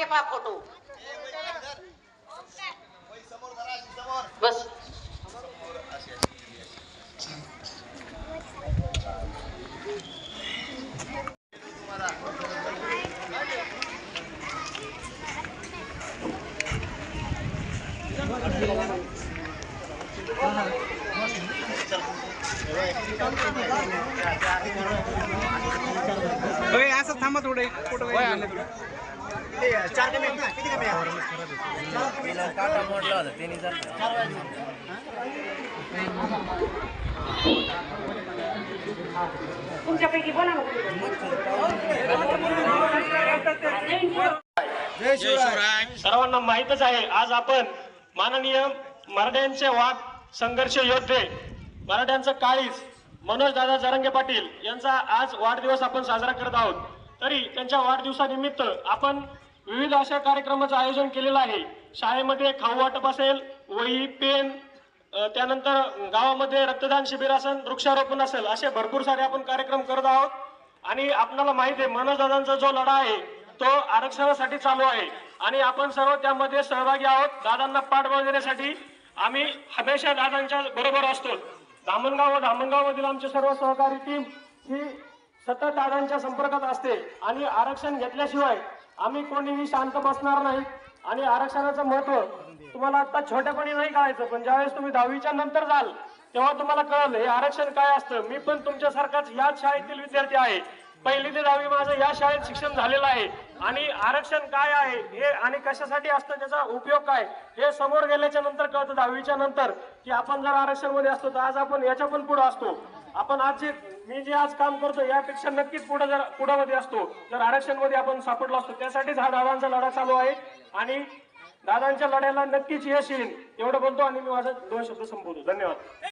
मागे पहा फोटो बस. असं थांबा थोडं तुमच्यापैकी बोला सर्वांना माहीतच आहे आज आपण माननीय मराठ्यांचे वाघ संघर्ष योद्धे मराठ्यांचं काळीज मनोज दादा जरंगे पाटील यांचा आज वाढदिवस आपण साजरा करत आहोत. तरी त्यांच्या वाढदिवसानिमित्त आपण विविध अशा कार्यक्रमाचं आयोजन केलेलं आहे. शाळेमध्ये खाऊ वाटप असेल वही पेन त्यानंतर गावामध्ये रक्तदान शिबिर असेल वृक्षारोपण असेल असे भरपूर सारे आपण कार्यक्रम करत आहोत. आणि आपणाला माहिती आहे मनोजदादांचा जो लढा आहे तो आरक्षणासाठी चालू आहे. आणि आपण सर्व त्यामध्ये सहभागी आहोत. दादांना पाठबळ देण्यासाठी आम्ही हमेशा दादांच्या बरोबर असतो. धामणगाव व धामणगाव मधील आमचे सर्व सहकारी टीम ही सतत दादांच्या संपर्कात असते आणि आरक्षण घेतल्याशिवाय आम्ही कोणीही शांत बसणार नाही. आणि आरक्षणाचं महत्त्व तुम्हाला आता छोट्यापणी नाही कळायचं पण ज्यावेळेस तुम्ही दहावीच्या नंतर जाल तेव्हा तुम्हाला कळलं हे आरक्षण काय असतं. मी पण तुमच्यासारखाच याच शाळेतील विद्यार्थी आहे. पहिली ते दहावी माझं या शाळेत शिक्षण झालेलं आहे. आणि आरक्षण काय आहे हे आणि कशासाठी असतं त्याचा उपयोग काय हे समोर गेल्याच्यानंतर कळतं. दहावीच्या नंतर की आपण जर आरक्षणमध्ये असतो तर आज आपण याच्या पण पुढे असतो. आपण आज जे मी जे आज काम करतो यापेक्षा नक्कीच पुढे जर पुढामध्ये असतो. जर आरक्षणमध्ये आपण सापडलो असतो त्यासाठीच हा दादांचा लढा चालू आहे. आणि दादांच्या लढ्याला नक्कीच यश येईल. एवढं बोलतो आणि मी माझा दोन शब्द संपवतो. धन्यवाद.